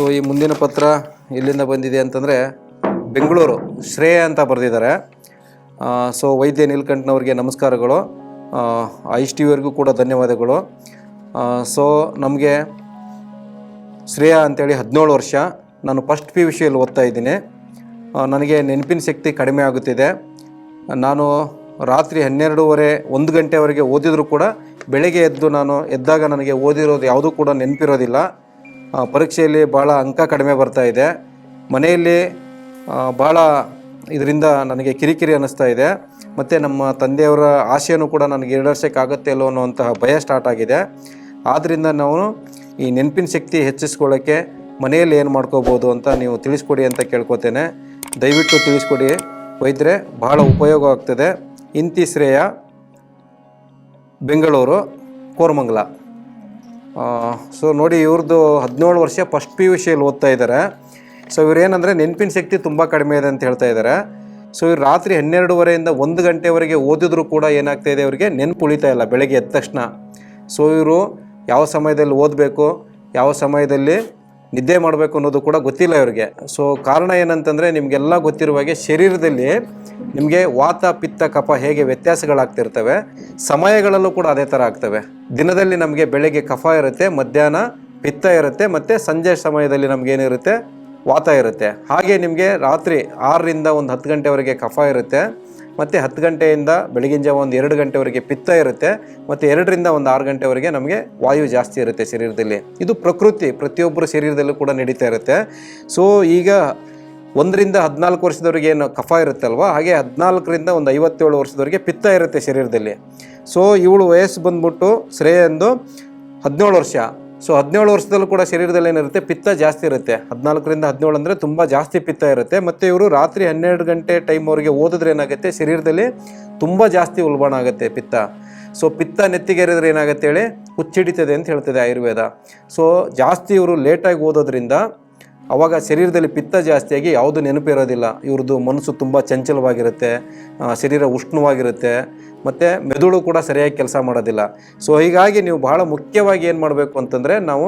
So ಈ ಮುಂದಿನ ಪತ್ರ ಎಲ್ಲಿಂದ ಬಂದಿದೆ ಅಂತಂದರೆ ಬೆಂಗಳೂರು ಶ್ರೇಯ ಅಂತ ಬರೆದಿದ್ದಾರೆ. ಸೊ ವೈದ್ಯ ನೀಲ್ಕಂಠನವ್ರಿಗೆ ನಮಸ್ಕಾರಗಳು. ಐಶ್ ಟಿ ವಿವರೆಗೂ ಕೂಡ ಧನ್ಯವಾದಗಳು. ಸೊ ನಮಗೆ ಶ್ರೇಯ ಅಂತೇಳಿ ಹದಿನೇಳು ವರ್ಷ. ನಾನು ಫಸ್ಟ್ ಪಿ ವಿಷಯಲ್ಲಿ ಓದ್ತಾ ಇದ್ದೀನಿ. ನನಗೆ ನೆನಪಿನ ಶಕ್ತಿ ಕಡಿಮೆ ಆಗುತ್ತಿದೆ. ನಾನು ರಾತ್ರಿ ಹನ್ನೆರಡೂವರೆ, ಒಂದು ಗಂಟೆವರೆಗೆ ಓದಿದರೂ ಕೂಡ ಬೆಳಗ್ಗೆ ಎದ್ದು ನಾನು ಎದ್ದಾಗ ನನಗೆ ಓದಿರೋದು ಯಾವುದೂ ಕೂಡ ನೆನಪಿರೋದಿಲ್ಲ. ಪರೀಕ್ಷೆಯಲ್ಲಿ ಭಾಳ ಅಂಕ ಕಡಿಮೆ ಬರ್ತಾ ಇದೆ. ಮನೆಯಲ್ಲಿ ಭಾಳ ಇದರಿಂದ ನನಗೆ ಕಿರಿಕಿರಿ ಅನ್ನಿಸ್ತಾ ಇದೆ. ಮತ್ತು ನಮ್ಮ ತಂದೆಯವರ ಆಶೆಯನ್ನು ಕೂಡ ನನಗೆ ಈಡೇರ್ಸೋಕ್ಕಾಗತ್ತೆ ಇಲ್ಲೋ ಅನ್ನುವಂತಹ ಭಯ ಸ್ಟಾರ್ಟ್ ಆಗಿದೆ. ಆದ್ದರಿಂದ ನಾವು ಈ ನೆನಪಿನ ಶಕ್ತಿ ಹೆಚ್ಚಿಸ್ಕೊಳ್ಳೋಕ್ಕೆ ಮನೆಯಲ್ಲಿ ಏನು ಮಾಡ್ಕೋಬೋದು ಅಂತ ನೀವು ತಿಳಿಸ್ಕೊಡಿ ಅಂತ ಕೇಳ್ಕೊತೇನೆ. ದಯವಿಟ್ಟು ತಿಳಿಸ್ಕೊಡಿ. ವೈದ್ಯರೆ, ಬಹಳ ಉಪಯೋಗ ಆಗ್ತದೆ. ಇಂತಿ ಶ್ರೇಯ, ಬೆಂಗಳೂರು, ಕೋರಮಂಗಲ. ಸೊ ನೋಡಿ ಇವ್ರದ್ದು ಹದಿನೇಳು ವರ್ಷ ಫಸ್ಟ್ ಪಿ ಯು ಸಿಯಲ್ಲಿ ಓದ್ತಾ ಇದ್ದಾರೆ ಸೊ ಇವ್ರು ಏನಂದರೆ ನೆನಪಿನ ಶಕ್ತಿ ತುಂಬ ಕಡಿಮೆ ಇದೆ ಅಂತ ಹೇಳ್ತಾ ಇದ್ದಾರೆ ಸೊ ಇವ್ರು ರಾತ್ರಿ ಹನ್ನೆರಡುವರೆಯಿಂದ ಒಂದು ಗಂಟೆವರೆಗೆ ಓದಿದ್ರು ಕೂಡ ಏನಾಗ್ತಾ ಇದೆ ಅವರಿಗೆ ನೆನಪು ಉಳಿತಾ ಇಲ್ಲ, ಬೆಳಗ್ಗೆ ಎದ್ದ ತಕ್ಷಣ. ಸೊ ಇವರು ಯಾವ ಸಮಯದಲ್ಲಿ ಓದಬೇಕು, ಯಾವ ಸಮಯದಲ್ಲಿ ನಿದ್ದೆ ಮಾಡಬೇಕು ಅನ್ನೋದು ಕೂಡ ಗೊತ್ತಿಲ್ಲ ಇವ್ರಿಗೆ. ಸೊ ಕಾರಣ ಏನಂತಂದರೆ ನಿಮಗೆಲ್ಲ ಗೊತ್ತಿರುವ ಹಾಗೆ ಶರೀರದಲ್ಲಿ ನಿಮಗೆ ವಾತ, ಪಿತ್ತ, ಕಫ ಹೇಗೆ ವ್ಯತ್ಯಾಸಗಳಾಗ್ತಿರ್ತವೆ, ಸಮಯಗಳಲ್ಲೂ ಕೂಡ ಅದೇ ಥರ ಆಗ್ತವೆ. ದಿನದಲ್ಲಿ ನಮಗೆ ಬೆಳಗ್ಗೆ ಕಫ ಇರುತ್ತೆ, ಮಧ್ಯಾಹ್ನ ಪಿತ್ತ ಇರುತ್ತೆ, ಮತ್ತು ಸಂಜೆ ಸಮಯದಲ್ಲಿ ನಮಗೇನಿರುತ್ತೆ ವಾತ ಇರುತ್ತೆ. ಹಾಗೆ ನಿಮಗೆ ರಾತ್ರಿ ಆರರಿಂದ ಒಂದು ಹತ್ತು ಗಂಟೆವರೆಗೆ ಕಫ ಇರುತ್ತೆ. ಮತ್ತು ಹತ್ತು ಗಂಟೆಯಿಂದ ಬೆಳಗಿನ ಜಾವ ಒಂದು ಎರಡು ಗಂಟೆವರೆಗೆ ಪಿತ್ತ ಇರುತ್ತೆ, ಮತ್ತು ಎರಡರಿಂದ ಒಂದು ಆರು ಗಂಟೆವರೆಗೆ ನಮಗೆ ವಾಯು ಜಾಸ್ತಿ ಇರುತ್ತೆ ಶರೀರದಲ್ಲಿ. ಇದು ಪ್ರಕೃತಿ, ಪ್ರತಿಯೊಬ್ಬರ ಶರೀರದಲ್ಲೂ ಕೂಡ ನಡೀತಾ ಇರುತ್ತೆ. ಸೊ ಈಗ ಒಂದರಿಂದ ಹದಿನಾಲ್ಕು ವರ್ಷದವರೆಗೆ ಏನು ಕಫ ಇರುತ್ತಲ್ವ, ಹಾಗೆ ಹದಿನಾಲ್ಕರಿಂದ ಒಂದು ಐವತ್ತೇಳು ವರ್ಷದವರೆಗೆ ಪಿತ್ತ ಇರುತ್ತೆ ಶರೀರದಲ್ಲಿ. ಸೊ ಇವಳು ವಯಸ್ಸು ಬಂದ್ಬಿಟ್ಟು ಶ್ರೇಯ ಎಂದು ಹದಿನೇಳು ವರ್ಷ. ಸೊ ಹದಿನೇಳು ವರ್ಷದಲ್ಲೂ ಕೂಡ ಶರೀರದಲ್ಲಿ ಏನಿರುತ್ತೆ, ಪಿತ್ತ ಜಾಸ್ತಿ ಇರುತ್ತೆ. ಹದಿನಾಲ್ಕರಿಂದ ಹದಿನೇಳು ಅಂದರೆ ತುಂಬ ಜಾಸ್ತಿ ಪಿತ್ತ ಇರುತ್ತೆ. ಮತ್ತು ಇವರು ರಾತ್ರಿ ಹನ್ನೆರಡು ಗಂಟೆ ಟೈಮ್ ಅವರಿಗೆ ಓದಿದ್ರೆ ಏನಾಗುತ್ತೆ, ಶರೀರದಲ್ಲಿ ತುಂಬ ಜಾಸ್ತಿ ಉಲ್ಬಣ ಆಗುತ್ತೆ ಪಿತ್ತ. ಸೊ ಪಿತ್ತ ನೆತ್ತಿಗೇರಿದ್ರೆ ಏನಾಗುತ್ತೆ ಹೇಳಿ, ಹುಚ್ಚಿಡಿತದೆ ಅಂತ ಹೇಳ್ತದೆ ಆಯುರ್ವೇದ. ಸೊ ಜಾಸ್ತಿ ಇವರು ಲೇಟಾಗಿ ಓದೋದ್ರಿಂದ ಅವಾಗ ಶರೀರದಲ್ಲಿ ಪಿತ್ತ ಜಾಸ್ತಿಯಾಗಿ ಯಾವುದು ನೆನಪಿರೋದಿಲ್ಲ ಇವ್ರದ್ದು ಮನಸ್ಸು ತುಂಬ ಚಂಚಲವಾಗಿರುತ್ತೆ ಶರೀರ ಉಷ್ಣವಾಗಿರುತ್ತೆ, ಮತ್ತು ಮೆದುಳು ಕೂಡ ಸರಿಯಾಗಿ ಕೆಲಸ ಮಾಡೋದಿಲ್ಲ. ಸೊ ಹೀಗಾಗಿ ನೀವು ಬಹಳ ಮುಖ್ಯವಾಗಿ ಏನು ಮಾಡಬೇಕು ಅಂತಂದರೆ ನಾವು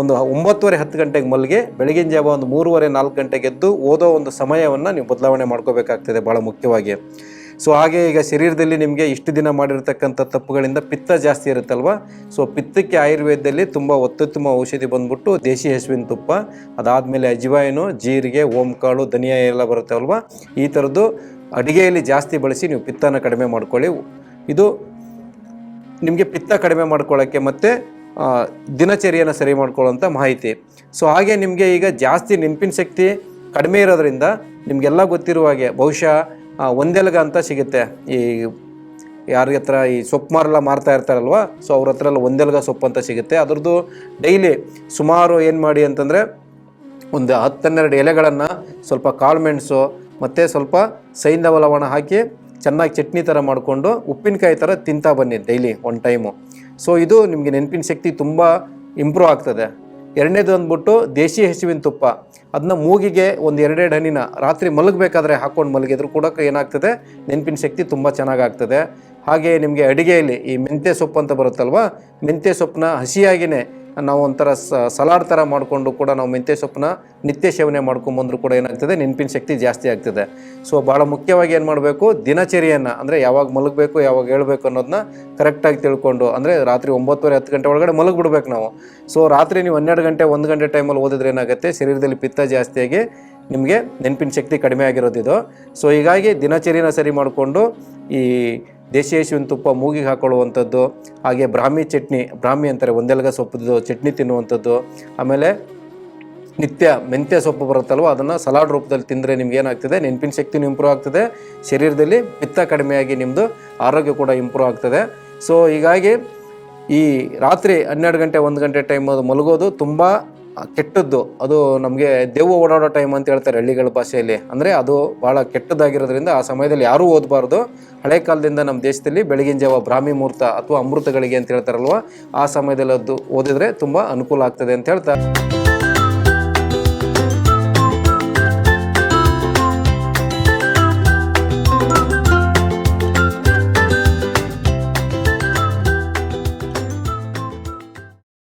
ಒಂದು ಒಂಬತ್ತುವರೆ ಹತ್ತು ಗಂಟೆಗೆ ಮಲ್ಲಿಗೆ ಬೆಳಗಿನ ಜಾವ ಒಂದು ಮೂರುವರೆ ನಾಲ್ಕು ಗಂಟೆಗೆ ಎದ್ದು ಓದೋ ಒಂದು ಸಮಯವನ್ನು ನೀವು ಬದಲಾವಣೆ ಮಾಡ್ಕೋಬೇಕಾಗ್ತದೆ ಭಾಳ ಮುಖ್ಯವಾಗಿ. ಸೊ ಹಾಗೆ ಈಗ ಶರೀರದಲ್ಲಿ ನಿಮಗೆ ಇಷ್ಟು ದಿನ ಮಾಡಿರ್ತಕ್ಕಂಥ ತಪ್ಪುಗಳಿಂದ ಪಿತ್ತ ಜಾಸ್ತಿ ಇರುತ್ತಲ್ವ? ಸೊ ಪಿತ್ತಕ್ಕೆ ಆಯುರ್ವೇದದಲ್ಲಿ ತುಂಬ ಅತ್ಯುತ್ತಮ ಔಷಧಿ ಬಂದ್ಬಿಟ್ಟು ದೇಶಿ ಹಸುವಿನ ತುಪ್ಪ, ಅದಾದಮೇಲೆ ಅಜ್ವಾಯಿನು, ಜೀರಿಗೆ, ಓಂಕಾಳು, ಧನಿಯಾ ಎಲ್ಲ ಬರುತ್ತಲ್ವ ಈ ಥರದ್ದು ಅಡುಗೆಯಲ್ಲಿ ಜಾಸ್ತಿ ಬಳಸಿ ನೀವು ಪಿತ್ತನ ಕಡಿಮೆ ಮಾಡ್ಕೊಳ್ಳಿ. ಇದು ನಿಮಗೆ ಪಿತ್ತ ಕಡಿಮೆ ಮಾಡ್ಕೊಳ್ಳೋಕ್ಕೆ ಮತ್ತು ದಿನಚರಿಯನ್ನು ಸರಿ ಮಾಡ್ಕೊಳ್ಳೋಂಥ ಮಾಹಿತಿ. ಸೊ ಹಾಗೆ ನಿಮಗೆ ಈಗ ಜಾಸ್ತಿ ನೆನಪಿನ ಶಕ್ತಿ ಕಡಿಮೆ ಇರೋದ್ರಿಂದ ನಿಮಗೆಲ್ಲ ಗೊತ್ತಿರುವ ಹಾಗೆ ಬಹುಶಃ ಒಂದೆಲಗ ಅಂತ ಸಿಗುತ್ತೆ. ಈ ಯಾರ ಹತ್ರ ಈ ಸೊಪ್ಪು ಮಾರೆಲ್ಲ ಮಾರ್ತಾ ಇರ್ತಾರಲ್ವ, ಸೊ ಅವ್ರ ಹತ್ರ ಎಲ್ಲ ಒಂದೆಲಗ ಸೊಪ್ಪು ಅಂತ ಸಿಗುತ್ತೆ. ಅದ್ರದ್ದು ಡೈಲಿ ಸುಮಾರು ಏನು ಮಾಡಿ ಅಂತಂದರೆ ಒಂದು ಹತ್ತೆರಡು ಎಲೆಗಳನ್ನು ಸ್ವಲ್ಪ ಕಾಳುಮೆಣಸು ಮತ್ತು ಸ್ವಲ್ಪ ಸೈಂಧವ ಲವಣ ಹಾಕಿ ಚೆನ್ನಾಗಿ ಚಟ್ನಿ ಥರ ಮಾಡಿಕೊಂಡು ಉಪ್ಪಿನಕಾಯಿ ಥರ ತಿಂತಾ ಬನ್ನಿ ಡೈಲಿ ಒನ್ ಟೈಮು ಸೊ ಇದು ನಿಮಗೆ ನೆನಪಿನ ಶಕ್ತಿ ತುಂಬ ಇಂಪ್ರೂವ್ ಆಗ್ತದೆ. ಎರಡನೇದು ಅಂದ್ಬಿಟ್ಟು ದೇಶಿ ಹಸುವಿನ ತುಪ್ಪ. ಅದನ್ನ ಮೂಗಿಗೆ ಒಂದು ಎರಡೆರಡು ಹನಿನ ರಾತ್ರಿ ಮಲಗಬೇಕಾದ್ರೆ ಹಾಕ್ಕೊಂಡು ಮಲಗಿದ್ರು ಕೂಡ ಏನಾಗ್ತದೆ? ನೆನಪಿನ ಶಕ್ತಿ ತುಂಬ ಚೆನ್ನಾಗಾಗ್ತದೆ. ಹಾಗೆ ನಿಮಗೆ ಅಡುಗೆಯಲ್ಲಿ ಈ ಮೆಂತ್ಯೆ ಸೊಪ್ಪು ಅಂತ ಬರುತ್ತಲ್ವ? ಮೆಂತ್ಯ ಸೊಪ್ಪನ್ನ ಹಸಿಯಾಗಿಯೇ ನಾವು ಒಂಥರ ಸಲಾಡ್ ಥರ ಮಾಡಿಕೊಂಡು ಕೂಡ ನಾವು ಮೆಂತ್ಯ ಸೊಪ್ಪನ್ನ ನಿತ್ಯ ಸೇವನೆ ಮಾಡ್ಕೊಂಬಂದ್ರೂ ಕೂಡ ಏನಾಗ್ತದೆ, ನೆನಪಿನ ಶಕ್ತಿ ಜಾಸ್ತಿ ಆಗ್ತದೆ. ಸೊ ಭಾಳ ಮುಖ್ಯವಾಗಿ ಏನು ಮಾಡಬೇಕು, ದಿನಚರಿಯನ್ನು, ಅಂದರೆ ಯಾವಾಗ ಮಲಗಬೇಕು, ಯಾವಾಗ ಹೇಳಬೇಕು ಅನ್ನೋದನ್ನ ಕರೆಕ್ಟಾಗಿ ತಿಳ್ಕೊಂಡು, ಅಂದರೆ ರಾತ್ರಿ ಒಂಬತ್ತುವರೆ ಹತ್ತು ಗಂಟೆ ಒಳಗಡೆ ಮಲಗಿಬಿಡ್ಬೇಕು ನಾವು. ಸೊ ರಾತ್ರಿ ನೀವು ಹನ್ನೆರಡು ಗಂಟೆ, ಒಂದು ಗಂಟೆ ಟೈಮಲ್ಲಿ ಓದಿದ್ರೆ ಏನಾಗುತ್ತೆ, ಶರೀರದಲ್ಲಿ ಪಿತ್ತ ಜಾಸ್ತಿಯಾಗಿ ನಿಮಗೆ ನೆನಪಿನ ಶಕ್ತಿ ಕಡಿಮೆ ಆಗಿರೋದಿದು. ಸೊ ಹೀಗಾಗಿ ದಿನಚರಿನ ಸರಿ ಮಾಡಿಕೊಂಡು ಈ ದೇಶಿ ಶಿವನ ತುಪ್ಪ ಮೂಗಿಗೆ ಹಾಕೊಳ್ಳುವಂಥದ್ದು, ಹಾಗೆ ಬ್ರಾಹ್ಮಿ ಚಟ್ನಿ, ಬ್ರಾಹ್ಮಿ ಅಂತಾರೆ, ಒಂದೆಲಗ ಸೊಪ್ಪದ್ದು ಚಟ್ನಿ ತಿನ್ನುವಂಥದ್ದು, ಆಮೇಲೆ ನಿತ್ಯ ಮೆಂತ್ಯ ಸೊಪ್ಪು ಬರುತ್ತಲ್ವ, ಅದನ್ನು ಸಲಾಡ್ ರೂಪದಲ್ಲಿ ತಿಂದರೆ ನಿಮ್ಗೆ ಏನಾಗ್ತದೆ? ನೆನಪಿನ ಶಕ್ತಿನೂ ಇಂಪ್ರೂವ್ ಆಗ್ತದೆ, ಶರೀರದಲ್ಲಿ ಪಿತ್ತ ಕಡಿಮೆಯಾಗಿ ನಿಮ್ಮದು ಆರೋಗ್ಯ ಕೂಡ ಇಂಪ್ರೂವ್ ಆಗ್ತದೆ. ಸೊ ಹೀಗಾಗಿ ಈ ರಾತ್ರಿ ಹನ್ನೆರಡು ಗಂಟೆ, ಒಂದು ಗಂಟೆ ಟೈಮ್ ಅದು ಮಲಗೋದು ತುಂಬ ಕೆಟ್ಟದ್ದು. ಅದು ನಮಗೆ ದೆವ್ವ ಓಡಾಡೋ ಟೈಮ್ ಅಂತ ಹೇಳ್ತಾರೆ ಹಳ್ಳಿಗಳ ಭಾಷೆಯಲ್ಲಿ. ಅಂದರೆ ಅದು ಭಾಳ ಕೆಟ್ಟದಾಗಿರೋದ್ರಿಂದ ಆ ಸಮಯದಲ್ಲಿ ಯಾರೂ ಓದಬಾರ್ದು. ಹಳೆ ಕಾಲದಿಂದ ನಮ್ಮ ದೇಶದಲ್ಲಿ ಬೆಳಗಿನ ಜಾವ ಬ್ರಾಹ್ಮಿ ಮುಹೂರ್ತ ಅಥವಾ ಅಮೃತಗಳಿಗೆ ಅಂತ ಹೇಳ್ತಾರಲ್ವ, ಆ ಸಮಯದಲ್ಲಿ ಅದು ಓದಿದರೆ ತುಂಬ ಅನುಕೂಲ ಆಗ್ತದೆ ಅಂತ ಹೇಳ್ತಾ